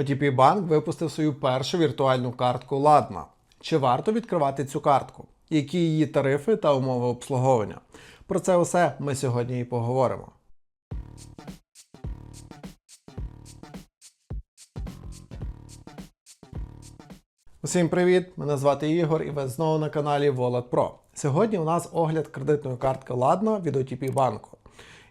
OTP Bank випустив свою першу віртуальну картку Ладна. Чи варто відкривати цю картку? Які її тарифи та умови обслуговування? Про це усе ми сьогодні і поговоримо. Усім привіт! Мене звати Ігор і ви знову на каналі Wallet Pro. Сьогодні у нас огляд кредитної картки Ладна від OTP банку.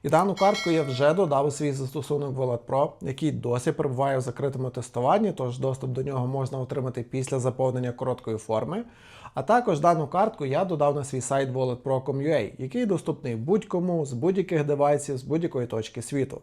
І дану картку я вже додав у свій застосунок Wallet Pro, який досі перебуває в закритому тестуванні, тож доступ до нього можна отримати після заповнення короткої форми. А також дану картку я додав на свій сайт walletpro.com.ua, який доступний будь-кому з будь-яких девайсів з будь-якої точки світу.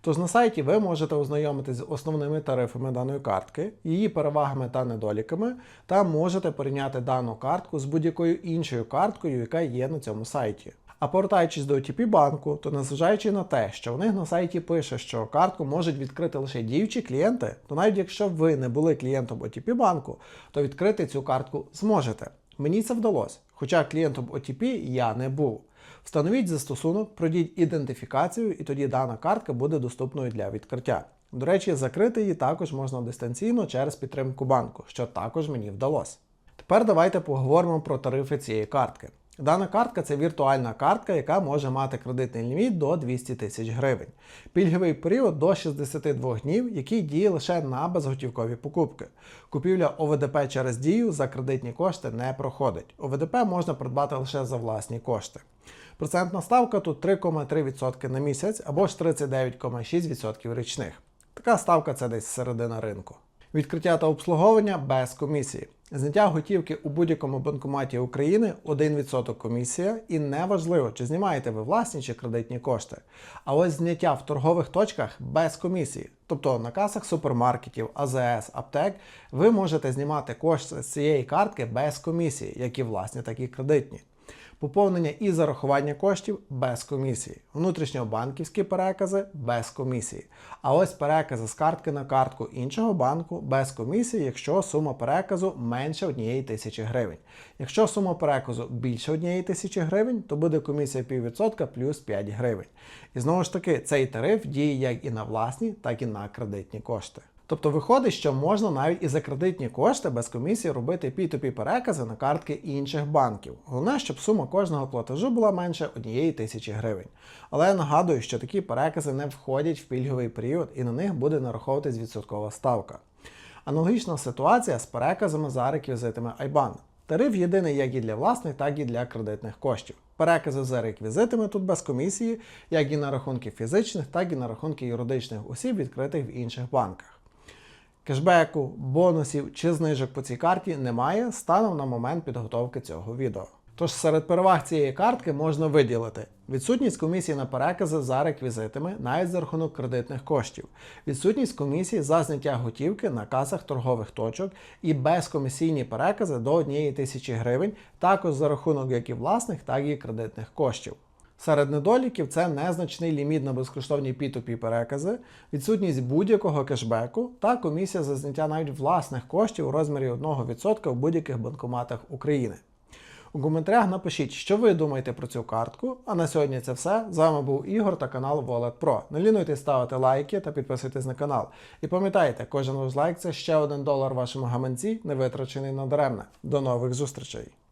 Тож на сайті ви можете ознайомитись з основними тарифами даної картки, її перевагами та недоліками, та можете порівняти дану картку з будь-якою іншою карткою, яка є на цьому сайті. А повертаючись до OTP банку, то незважаючи на те, що у них на сайті пише, що картку можуть відкрити лише діючі клієнти, то навіть якщо ви не були клієнтом OTP банку, то відкрити цю картку зможете. Мені це вдалося, хоча клієнтом OTP я не був. Встановіть застосунок, пройдіть ідентифікацію, і тоді дана картка буде доступною для відкриття. До речі, закрити її також можна дистанційно через підтримку банку, що також мені вдалося. Тепер давайте поговоримо про тарифи цієї картки. Дана картка це віртуальна картка, яка може мати кредитний ліміт до 200 тисяч гривень. Пільговий період до 62 днів, який діє лише на безготівкові покупки. Купівля ОВДП через дію за кредитні кошти не проходить. ОВДП можна придбати лише за власні кошти. Процентна ставка тут 3,3% на місяць або ж 39,6% річних. Така ставка це десь середина ринку. Відкриття та обслуговування без комісії. Зняття готівки у будь-якому банкоматі України 1% комісія, і неважливо, чи знімаєте ви власні чи кредитні кошти. А ось зняття в торгових точках без комісії, тобто на касах супермаркетів, АЗС, аптек, ви можете знімати кошти з цієї картки без комісії, як і власні, так і кредитні. Поповнення і зарахування коштів без комісії, внутрішньобанківські перекази без комісії. А ось перекази з картки на картку іншого банку без комісії, якщо сума переказу менше 1 тисячі гривень. Якщо сума переказу більше 1 тисячі гривень, то буде комісія 0,5% плюс 5 гривень. І знову ж таки, цей тариф діє як і на власні, так і на кредитні кошти. Тобто виходить, що можна навіть і за кредитні кошти без комісії робити P2P перекази на картки інших банків. Головне, щоб сума кожного платежу була менше 1 тисячі гривень. Але я нагадую, що такі перекази не входять в пільговий період і на них буде нараховуватись відсоткова ставка. Аналогічна ситуація з переказами за реквізитами IBAN. Тариф єдиний як і для власних, так і для кредитних коштів. Перекази за реквізитами тут без комісії, як і на рахунки фізичних, так і на рахунки юридичних осіб, відкритих в інших банках. Кешбеку, бонусів чи знижок по цій карті немає станом на момент підготовки цього відео. Тож серед переваг цієї картки можна виділити відсутність комісії на перекази за реквізитами, навіть за рахунок кредитних коштів, відсутність комісії за зняття готівки на касах торгових точок і безкомісійні перекази до 1 тисячі гривень, також за рахунок як і власних, так і кредитних коштів. Серед недоліків це незначний ліміт на безкоштовні P2P перекази, відсутність будь-якого кешбеку та комісія за зняття навіть власних коштів у розмірі 1% в будь-яких банкоматах України. У коментарях напишіть, що ви думаєте про цю картку. А на сьогодні це все. З вами був Ігор та канал Wallet Pro. Не лінуйтесь ставити лайки та підписуйтесь на канал. І пам'ятайте, кожен ваш лайк це ще один долар вашому гаманці, не витрачений надаремне. До нових зустрічей!